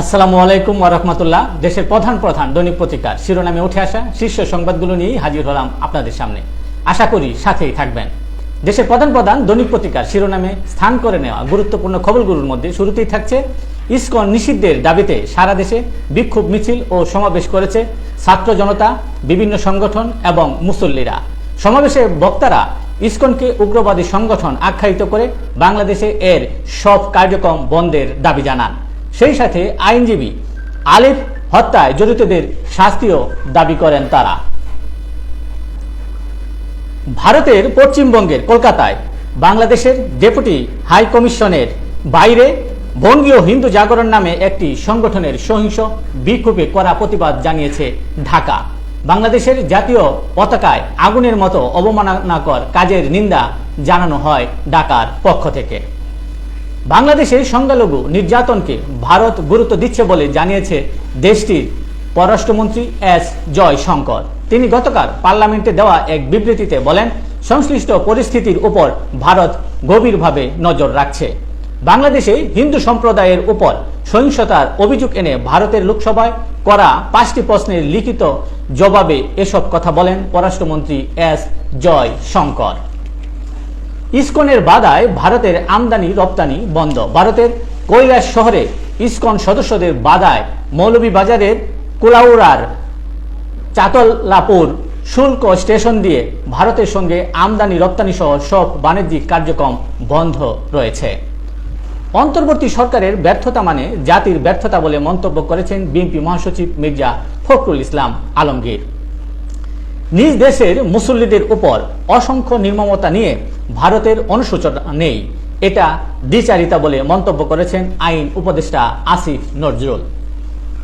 আসসালামু আলাইকুম ওরহমতুল্লাহ দেশের প্রধান প্রধান দৈনিক পত্রিকার শিরোনামে উঠে আসা শীর্ষ সংবাদগুলো নিয়েই হাজির হলাম আপনাদের সামনে। আশা করি সাথেই থাকবেন। দেশের প্রধান প্রধান দৈনিক পত্রিকার শিরোনামে স্থান করে নেওয়া গুরুত্বপূর্ণ খবরগুলোর মধ্যে শুরুতেই থাকছে ইসকন নিষিদ্ধের দাবিতে সারা দেশে বিক্ষোভ মিছিল ও সমাবেশ করেছে ছাত্র জনতা, বিভিন্ন সংগঠন এবং মুসল্লিরা। সমাবেশে বক্তারা ইসকনকে উগ্রবাদী সংগঠন আখ্যায়িত করে বাংলাদেশে এর সব কার্যক্রম বন্ধের দাবি জানান। সেই সাথে আইনজীবী আলিফ হত্যায় জড়িতদের শাস্তিও দাবি করেন তারা। ভারতের পশ্চিমবঙ্গের কলকাতায় বাংলাদেশের ডেপুটি হাই কমিশনের বাইরে বঙ্গীয় হিন্দু জাগরণ নামে একটি সংগঠনের সহিংস বিক্ষোভে করা প্রতিবাদ জানিয়েছে ঢাকা। বাংলাদেশের জাতীয় পতাকায় আগুনের মতো অবমাননাকর কাজের নিন্দা জানানো হয় ঢাকার পক্ষ থেকে। বাংলাদেশের সংখ্যালঘু নির্যাতনকে ভারত গুরুত্ব দিচ্ছে বলে জানিয়েছে দেশটির পররাষ্ট্রমন্ত্রী এস জয়শঙ্কর। তিনি গতকাল পার্লামেন্টে দেওয়া এক বিবৃতিতে বলেন, সংশ্লিষ্ট পরিস্থিতির উপর ভারত গভীরভাবে নজর রাখছে। বাংলাদেশে হিন্দু সম্প্রদায়ের উপর সহিংসতার অভিযোগ এনে ভারতের লোকসভায় করা পাঁচটি প্রশ্নের লিখিত জবাবে এসব কথা বলেন পররাষ্ট্রমন্ত্রী এস জয় শঙ্কর ইসকনের বাধায় ভারতের আমদানি, রপ্তানি বন্ধ। ভারতের কৈলাস শহরে ইসকন সদস্যদের বাধায় মৌলভীবাজারের কুলাউড়ার চাতলাপুর শুল্ক স্টেশন দিয়ে ভারতের সঙ্গে আমদানি, রপ্তানি সহ সব বাণিজ্যিক কার্যক্রম বন্ধ রয়েছে। অন্তর্বর্তী সরকারের ব্যর্থতা মানে জাতির ব্যর্থতা বলে মন্তব্য করেছেন বিএনপি মহাসচিব মির্জা ফখরুল ইসলাম আলমগীর। নিজ দেশের মুসল্লিদের উপর অসংখ্য নির্মমতা নিয়ে ভারতের অনুশোচনা নেই। এটা দ্বিচারিতা বলে মন্তব্য করেছেন আইন উপদেষ্টা আসিফ নজরুল।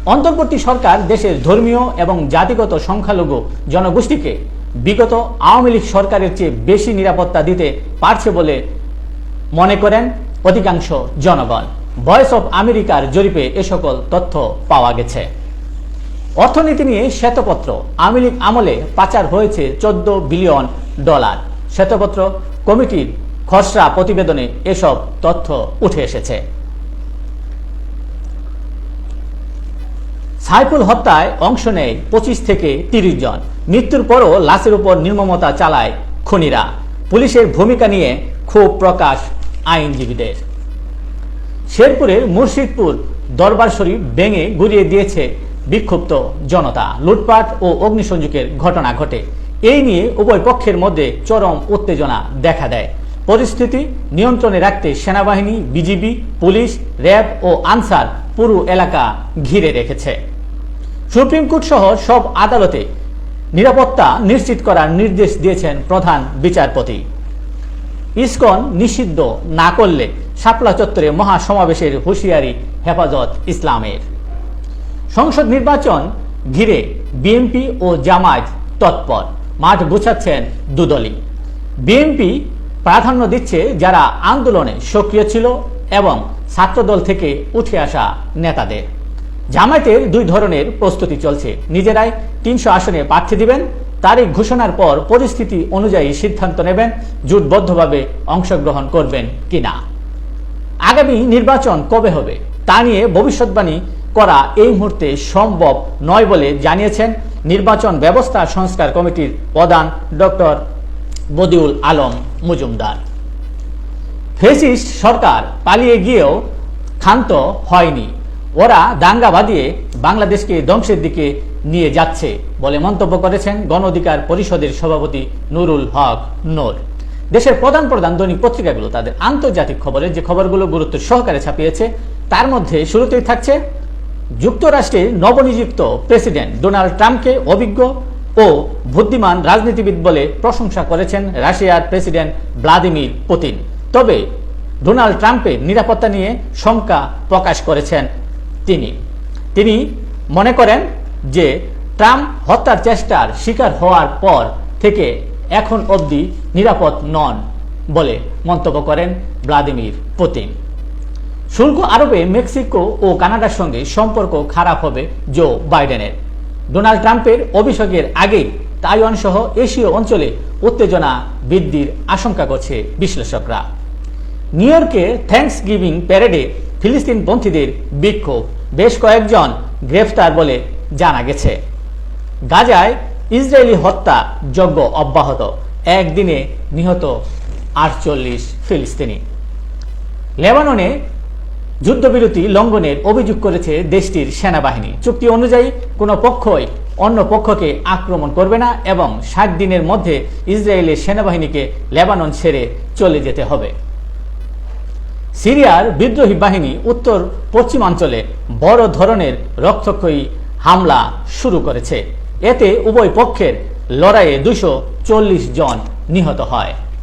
অন্তর্বর্তী সরকার দেশের ধর্মীয় এবং জাতিগত সংখ্যালঘু জনগোষ্ঠীকে বিগত আওয়ামী লীগ সরকারের চেয়ে বেশি নিরাপত্তা দিতে পারছে বলে মনে করেন অধিকাংশ জনগণ। ভয়েস অফ আমেরিকার জরিপে এ সকল তথ্য পাওয়া গেছে। অর্থনীতি নিয়ে শ্বেতপত্র। আওয়ামী লীগ আমলে পাচার হয়েছে চোদ্দ বিলিয়ন ডলার। শ্বেতপত্র কমিটির খসড়া প্রতিবেদনে এসব তথ্য উঠে এসেছে। সাইফুল হত্যায় অংশ নেয় পঁচিশ থেকে তিরিশ জন। মৃত্যুর পরও লাশের উপর নির্মমতা চালায় খুনিরা। পুলিশের ভূমিকা নিয়ে ক্ষোভ প্রকাশ আইনজীবীদের। শেরপুরের মুর্শিদপুর দরবার শরীফ ভেঙে গুড়িয়ে দিয়েছে বিক্ষুব্ধ জনতা। লুটপাট ও অগ্নিসংযোগের ঘটনা ঘটে। এই নিয়ে উভয় পক্ষের মধ্যে চরম উত্তেজনা দেখা দেয়। পরিস্থিতি নিয়ন্ত্রণে রাখতে সেনাবাহিনী, বিজিবি, পুলিশ, র্যাব ও আনসার পুরো এলাকা ঘিরে রেখেছে। সুপ্রিম কোর্ট সহ সব আদালতে নিরাপত্তা নিশ্চিত করার নির্দেশ দিয়েছেন প্রধান বিচারপতি। ইসকন নিষিদ্ধ না করলে শাপলা চত্বরে মহাসমাবেশের হুঁশিয়ারি হেফাজত ইসলামের। সংসদ নির্বাচন ঘিরে বিএনপি ও জামায়াত তৎপর। মাঠ গুছাচ্ছেন দুদলই। বিএনপি প্রাধান্য দিচ্ছে যারা আন্দোলনে সক্রিয় ছিল এবং ছাত্রদল থেকে উঠে আসা নেতাদের। জামায়াতের দুই ধরনের প্রস্তুতি চলছে। নিজেরাই তিনশো আসনে প্রার্থী দিবেন তারিখ ঘোষণার পর পরিস্থিতি অনুযায়ী সিদ্ধান্ত নেবেন, জোটবদ্ধভাবে অংশগ্রহণ করবেন কিনা। আগামী নির্বাচন কবে হবে, তা নিয়ে ভবিষ্যৎবাণী করা এই মুহূর্তে সম্ভব নয় বলে জানিয়েছেন নির্বাচন ব্যবস্থা সংস্কার কমিটির প্রধান ডক্টর বদিউল আলম মজুমদার। ফেসিস্ট সরকার পালিয়ে গিয়েও ক্ষান্ত হয়নি। ওরা দাঙ্গা বাঁধিয়ে বাংলাদেশকে ধ্বংসের দিকে নিয়ে যাচ্ছে বলে মন্তব্য করেছেন গণ অধিকার পরিষদের সভাপতি নুরুল হক নূর। দেশের প্রধান প্রধান দৈনিক পত্রিকাগুলো তাদের আন্তর্জাতিক খবরের যে খবরগুলো গুরুত্ব সহকারে ছাপিয়েছে, তার মধ্যে শুরুতেই থাকছে যুক্তরাষ্ট্রের নবনিযুক্ত প্রেসিডেন্ট ডোনাল্ড ট্রাম্পকে অভিজ্ঞ ও বুদ্ধিমান রাজনীতিবিদ বলে প্রশংসা করেছেন রাশিয়ার প্রেসিডেন্ট ভ্লাদিমির পুতিন। তবে ডোনাল্ড ট্রাম্পের নিরাপত্তা নিয়ে শঙ্কা প্রকাশ করেছেন তিনি। তিনি মনে করেন যে ট্রাম্প হত্যার চেষ্টার শিকার হওয়ার পর থেকে এখন অবধি নিরাপদ নন বলে মন্তব্য করেন ভ্লাদিমির পুতিন। শুল্ক আরোপে মেক্সিকো ও কানাডার সঙ্গে সম্পর্ক খারাপ হবে জো বাইডেনের। ডোনাল্ড ট্রাম্পের অভিষেকের আগেই তাইওয়ান সহ এশীয় অঞ্চলে উত্তেজনা বৃদ্ধির আশঙ্কা করছে বিশ্লেষকরা। নিউ ইয়র্কে থ্যাঙ্কস গিভিং প্যারেডে ফিলিস্তিনপন্থীদের বিক্ষোভ। বেশ কয়েকজন গ্রেফতার বলে জানা গেছে। গাজায় ইসরায়েলি হত্যা যজ্ঞ অব্যাহত। একদিনে নিহত আটচল্লিশ ফিলিস্তিনি। লেবাননে যুদ্ধবিরতি লঙ্ঘনের অভিযোগ করেছে দেশটির সেনাবাহিনী। চুক্তি অনুযায়ী কোনো পক্ষই অন্য পক্ষকে আক্রমণ করবে না এবং ষাট দিনের মধ্যে ইসরায়েলের সেনাবাহিনীকে লেবানন ছেড়ে চলে যেতে হবে। সিরিয়ার বিদ্রোহী বাহিনী উত্তর পশ্চিমাঞ্চলে বড় ধরনের রক্তক্ষয়ী হামলা শুরু করেছে। এতে উভয় পক্ষের লড়াইয়ে দুশো জন নিহত হয়।